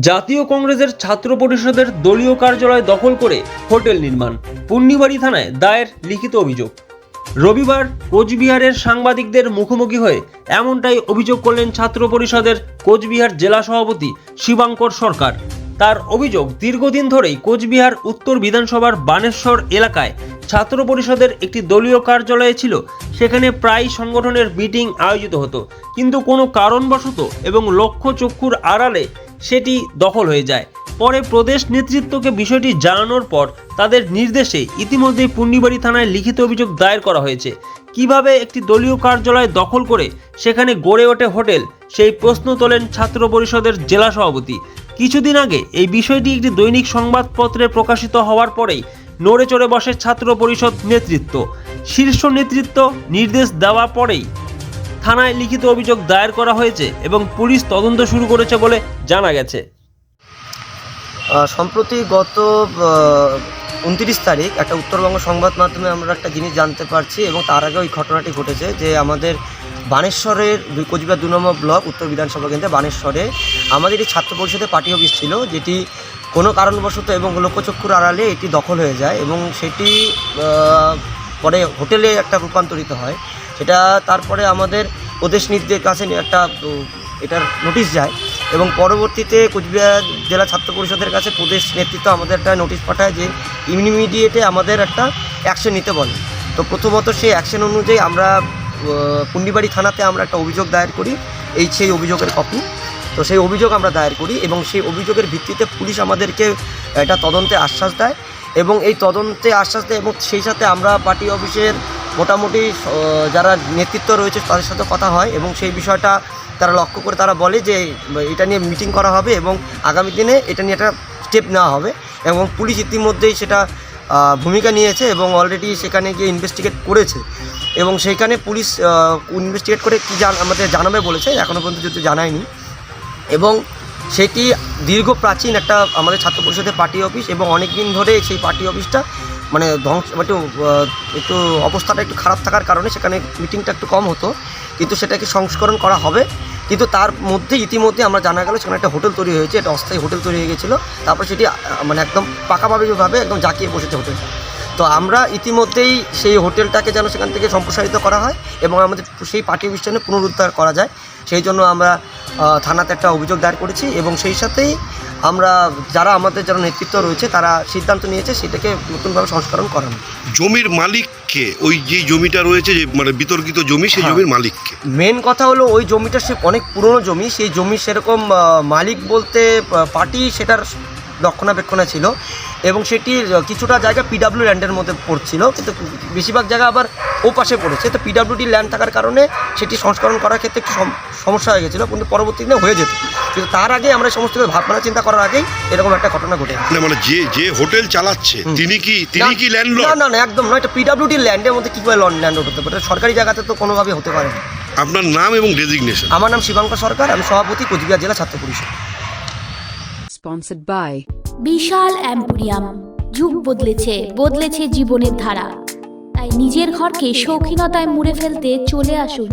জাতীয় কংগ্রেসের ছাত্র পরিষদের দলীয় কার্যালয় দখল করে হোটেল নির্মাণ। পুন্নিবাড়ি থানায় দায়ের লিখিত অভিযোগ। রবিবার কোচবিহারের সাংবাদিকদের মুখোমুখি হয়ে এমনটাই অভিযোগ করলেন ছাত্র পরিষদের কোচবিহার জেলা সভাপতি শিবাঙ্কর সরকার। তার অভিযোগ, দীর্ঘদিন ধরেই কোচবিহার উত্তর বিধানসভার বানেশ্বর এলাকায় ছাত্র পরিষদের একটি দলীয় কার্যালয়ে ছিল, সেখানে প্রায় সংগঠনের মিটিং আয়োজিত হতো। কিন্তু কোনো কারণবশত এবং লক্ষ্য চক্ষুর আড়ালে সেটি দখল হয়ে যায়। পরে প্রদেশ নেতৃত্বকে বিষয়টি জানানোর পর তাদের নির্দেশে ইতিমধ্যেই পুন্নিবাড়ি থানায় লিখিত অভিযোগ দায়ের করা হয়েছে। কীভাবে একটি দলীয় কার্যালয় দখল করে সেখানে গড়ে ওঠে হোটেল, সেই প্রশ্ন তোলেন ছাত্র পরিষদের জেলা সভাপতি। কিছুদিন আগে এই বিষয়টি একটি দৈনিক সংবাদপত্রে প্রকাশিত হওয়ার পরেই নড়ে চড়ে বসে ছাত্র পরিষদ নেতৃত্ব। শীর্ষ নেতৃত্ব নির্দেশ দেওয়া পরেই থানায় লিখিত অভিযোগ দায়ের করা হয়েছে এবং পুলিশ তদন্ত শুরু করেছে বলে জানা গেছে। সম্প্রতি গত উনত্রিশ তারিখ একটা উত্তরবঙ্গ সংবাদ মাধ্যমে আমরা একটা জিনিস জানতে পারছি এবং তার আগে ওই ঘটনাটি ঘটেছে যে আমাদের বানেশ্বরের কোচবিহার দু নম্বর ব্লক উত্তর বিধানসভা কেন্দ্রে বানেশ্বরে আমাদের এই ছাত্র পরিষদের পার্টি অফিস ছিল, যেটি কোনো কারণবশত এবং লোকচক্ষুর আড়ালে এটি দখল হয়ে যায় এবং সেটি পরে হোটেলে একটা রূপান্তরিত হয়। সেটা তারপরে আমাদের প্রদেশ নীতিদের কাছে একটা এটার নোটিশ যায়। এবং পরবর্তীতে কোচবিহার জেলা ছাত্র পরিষদের কাছে প্রদেশ নেতৃত্ব আমাদের একটা নোটিশ পাঠায় যে ইমিডিয়েটে আমাদের একটা অ্যাকশন নিতে বলে। তো প্রথমত সেই অ্যাকশন অনুযায়ী আমরা পুন্ডিবাড়ি থানাতে আমরা একটা অভিযোগ দায়ের করি। এই সেই অভিযোগের কপি তো সেই অভিযোগ আমরা দায়ের করি এবং সেই অভিযোগের ভিত্তিতে পুলিশ আমাদেরকে একটা তদন্তে আশ্বাস দেয়। এবং এই তদন্তে আশ্বাস দেয় এবং সেই সাথে আমরা পার্টি অফিসের মোটামুটি যারা নেতৃত্ব রয়েছে তাদের সাথে কথা হয় এবং সেই বিষয়টা তারা লক্ষ্য করে তারা বলে যে, এটা নিয়ে মিটিং করা হবে এবং আগামী দিনে এটা নিয়ে একটা স্টেপ নেওয়া হবে এবং পুলিশ ইতিমধ্যেই সেটা ভূমিকা নিয়েছে এবং অলরেডি সেখানে গিয়ে ইনভেস্টিগেট করেছে এবং সেইখানে পুলিশ ইনভেস্টিগেট করে কী জান, আমাদের জানাবে বলেছে এখনও পর্যন্ত যদি জানায়নি এবং সেটি দীর্ঘ প্রাচীন একটা আমাদের ছাত্র পরিষদের পার্টি অফিস এবং অনেক দিন ধরে সেই পার্টি অফিসটা মানে ধ্বংস, একটু একটু অবস্থাটা একটু খারাপ থাকার কারণে সেখানে মিটিংটা একটু কম হতো। কিন্তু সেটাকে সংস্করণ করা হবে। কিন্তু তার মধ্যে ইতিমধ্যে আমরা জানা গেল সেখানে একটা হোটেল তৈরি হয়েছে, একটা অস্থায়ী হোটেল তৈরি হয়ে গেছিল। তারপর সেটি মানে একদম পাকাভাবেভাবে একদম জাঁকিয়ে বসেছে হোটেলটা তো আমরা ইতিমধ্যেই সেই হোটেলটাকে যেন সেখান থেকে সম্প্রসারিত করা হয় এবং আমাদের সেই পার্টি অফিসটা পুনরুদ্ধার করা যায়। সেই জন্য আমরা থানাতে একটা অভিযোগ দায়ের করেছি এবং সেই সাথেই আমরা যারা আমাদের যারা নেতৃত্ব রয়েছে তারা সিদ্ধান্ত নিয়েছে সেটাকে নতুনভাবে সংস্করণ করানো। জমির মালিককে ওই যে জমিটা রয়েছে যে মানে বিতর্কিত জমি সেই হ্যাঁ। জমির মালিককে। মেন কথা হলো ওই জমিটা সে অনেক পুরনো জমি সেই জমি সেরকম মালিক বলতে পার্টি সেটার রক্ষণাবেক্ষণে ছিল এবং সেটি কিছুটা জায়গা পিডাব্লিউ ল্যান্ডের মধ্যে পড়ছিল। কিন্তু বেশিরভাগ জায়গা আবার ও পাশে পড়েছে। তো পিডাব্লিউডি ল্যান্ড থাকার কারণে সেটি সংস্করণ করার ক্ষেত্রে একটু সম- সমস্যা হয়ে গেছিল কিন্তু পরবর্তীতে হয়ে যেত। কিন্তু তার আগে আমরা এই সমস্ত ভাবনা চিন্তা করার আগেই এরকম একটা ঘটনা ঘটে মানে যে যে হোটেল চালাচ্ছে। তিনি কি তিনি কি না না না একদম নয় এটা পিডাব্লিউডি ল্যান্ডের মধ্যে কীভাবে করে ল্যান্ড হতে পারে? সরকারি জায়গাতে তো কোনোভাবে হতে পারে না। আপনার নাম এবং ডেজিগনেশন আমার নাম শিবাঙ্কর সরকার আমি সভাপতি কোচবিহার জেলা ছাত্র পরিষদ। Sponsored by বিশাল অ্যাম্পোরিয়াম যুগ বদলেছে বদলেছে জীবনের ধারা। নিজের ঘরকে শৌখিনতায় মুড়ে ফেলতে চলে আসুন।